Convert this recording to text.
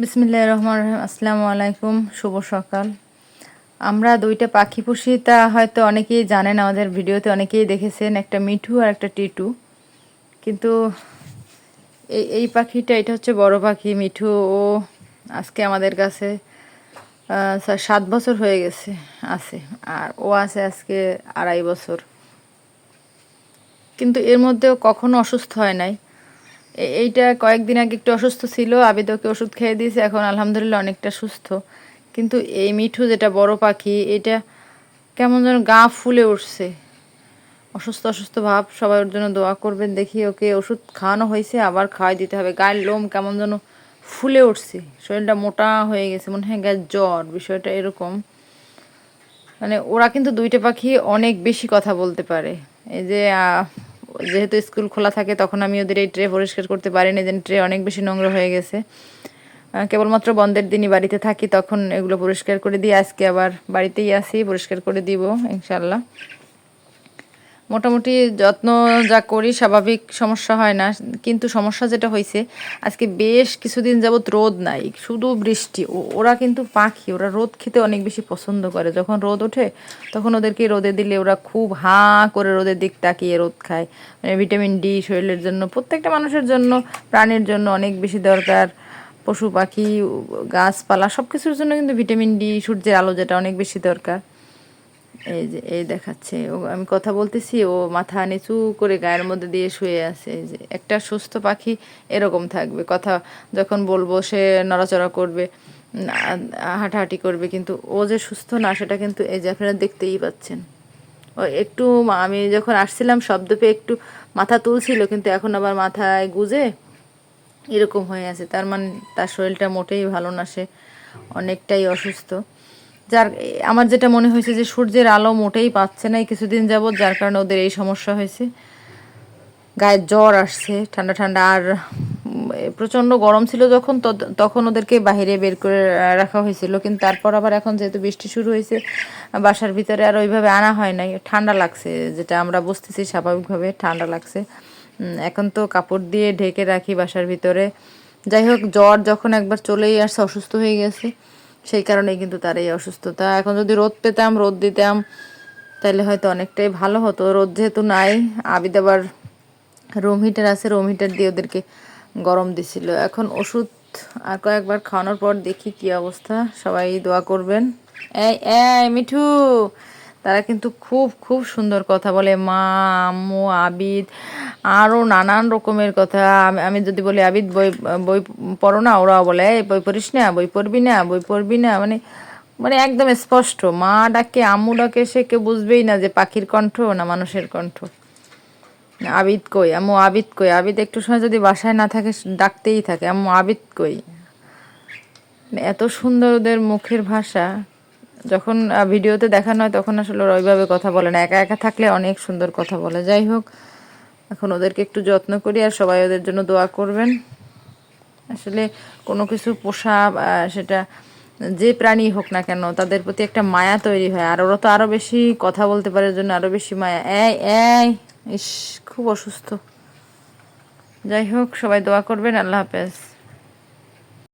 বিসমিল্লাহ রহমান রহিম আসসালামু আলাইকুম শুভ সকাল। আমরা দুইটা পাখি পুষি, তা হয়তো অনেকেই জানেন, আমাদের ভিডিওতে অনেকেই দেখেছেন, একটা মিঠু আর একটা টিটু। কিন্তু এই এই পাখিটা, এটা হচ্ছে বড় পাখি, মিঠু। ও আজকে আমাদের কাছে সাত বছর হয়ে গেছে, আছে। আর ও আছে আজকে আড়াই বছর। কিন্তু এর মধ্যেও কখনো অসুস্থ হয় নাই। এইটা কয়েকদিন আগে একটু অসুস্থ ছিল আবিদ ওকে ওষুধ খেয়ে দিয়েছে, এখন আলহামদুলিল্লাহ অনেকটা সুস্থ। কিন্তু এই মিঠু যেটা বড় পাখি, এটা কেমন যেন গা ফুলে উঠছে। অসুস্থ অসুস্থ ভাব, সবাই ওর জন্য দোয়া করবেন, দেখি ওকে ওষুধ খাওয়ানো হয়েছে, আবার খাওয়াই দিতে হবে। গায়ের লোম কেমন যেন ফুলে উঠছে, শরীরটা মোটা হয়ে গেছে, মনে হয় গায়ের জ্বর, বিষয়টা এরকম। মানে ওরা কিন্তু দুইটা পাখি অনেক বেশি কথা বলতে পারে। এই যে যেহেতু স্কুল খোলা থাকে, তখন আমি ওদের এই ট্রে পরিষ্কার করতে পারিনি। যেন ট্রে অনেক বেশি নোংরা হয়ে গেছে। কেবলমাত্র বন্ধের দিনই বাড়িতে থাকি, তখন এগুলো পরিষ্কার করে দিই আজকে আবার বাড়িতেই আসি পরিষ্কার করে দিব ইনশাল্লাহ মোটামুটি যত্ন যা করি স্বাভাবিক সমস্যা হয় না। কিন্তু সমস্যা যেটা হয়েছে আজকে বেশ কিছুদিন যাবত রোদ নাই, শুধু বৃষ্টি। ওরা কিন্তু পাখি, ওরা রোদ খেতে অনেক বেশি পছন্দ করে। যখন রোদ ওঠে, তখন ওদেরকে রোদে দিলে ওরা খুব হাঁ করে রোদের দিক তাকিয়ে রোদ খায়। মানে ভিটামিন ডি শরীরের জন্য, প্রত্যেকটা মানুষের জন্য, প্রাণীর জন্য অনেক বেশি দরকার। পশু পাখি, গাছপালা সব কিছুর জন্য কিন্তু ভিটামিন ডি সূর্যের আলো যেটা অনেক বেশি দরকার। এই যে, এই দেখাচ্ছে। ও, আমি কথা বলতেছি, ও মাথা নিচু করে গায়ের মধ্যে দিয়ে শুয়ে আছে। এই যে, একটা সুস্থ পাখি এরকম থাকবে। কথা যখন বলব, সে নড়াচড়া করবে হাঁটাহাঁটি করবে, কিন্তু ও যে সুস্থ না, সেটা কিন্তু এই যে আপনারা দেখতেই পাচ্ছেন। ও, একটু আমি যখন আসছিলাম, শব্দ পেয়ে একটু মাথা তুলছিল, কিন্তু এখন আবার মাথায় গুজে এরকম হয়ে আছে। তার মানে তার শরীরটা মোটেই ভালো না, সে অনেকটাই অসুস্থ। যার, আমার যেটা মনে হয়েছে যে সূর্যের আলো মোটেই পাচ্ছে না কিছুদিন যাবৎ, যার কারণে ওদের এই সমস্যা হয়েছে। গায়ে জ্বর আসছে, ঠান্ডা ঠান্ডা, আর প্রচণ্ড গরম ছিল যখন তখন ওদেরকে বাইরে বের করে রাখা হয়েছিল। কিন্তু তারপর আবার এখন যেহেতু বৃষ্টি শুরু হয়েছে, বাসার ভিতরে আর ওইভাবে আনা হয় নাই। ঠান্ডা লাগছে, যেটা আমরা বুঝতেছি স্বাভাবিকভাবে ঠান্ডা লাগছে। এখন তো কাপড় দিয়ে ঢেকে রাখি বাসার ভিতরে। যাই হোক, জ্বর যখন একবার চলেই আসছে, অসুস্থ হয়ে গেছে। সেই কারণেই কিন্তু তার এই অসুস্থতা। এখন যদি রোদ পেতাম, রোদ দিতাম তাহলে হয়তো অনেকটাই ভালো হতো। রোদ যেহেতু নাই, আবিদ আবার রুম হিটার আছে রুম হিটার দিয়ে ওদেরকে গরম দিছিল। এখন ওষুধ আর কয়েকবার খাওয়ানোর পর দেখি কি অবস্থা। সবাই দোয়া করবেন। এই এই, মিঠু! তারা কিন্তু খুব খুব সুন্দর কথা বলে। মা, আম্মু, আবিদ আরও নানান রকমের কথা। আমি যদি বলি, আবিদ, বই বই পড়ো না, ওরাও বলে বই পড়িস না, বই পড়বি না, বই পড়বি না। মানে মানে একদম স্পষ্ট। মা ডাকে, আম্মু ডাকে, সে কেউ বুঝবেই না যে পাখির কণ্ঠ না মানুষের কণ্ঠ। আবিদ কই? আম্মু, আবিদ কই? আবিদ একটু সময় যদি বাসায় না থাকে ডাকতেই থাকে। আম্মু, আবিদ কই? মানে এত সুন্দর ওদের মুখের ভাষা, যখন ভিডিওতে দেখানো হয়, তখন আসলে ওরা ওইভাবে কথা বলে না। একা একা থাকলে অনেক সুন্দর কথা বলে। যাই হোক এখন ওদেরকে একটু যত্ন করি আর সবাই ওদের জন্য দোয়া করবেন। আসলে কোনো কিছু পোষা সেটা যে প্রাণী হোক না কেন, তাদের প্রতি একটা মায়া তৈরি হয়। আর ওরা তো আরও বেশি কথা বলতে পারে জন্য আরও বেশি মায়া। এই এই, ইস, খুব অসুস্থ। যাই হোক, সবাই দোয়া করবেন। আল্লাহ হাফেজ।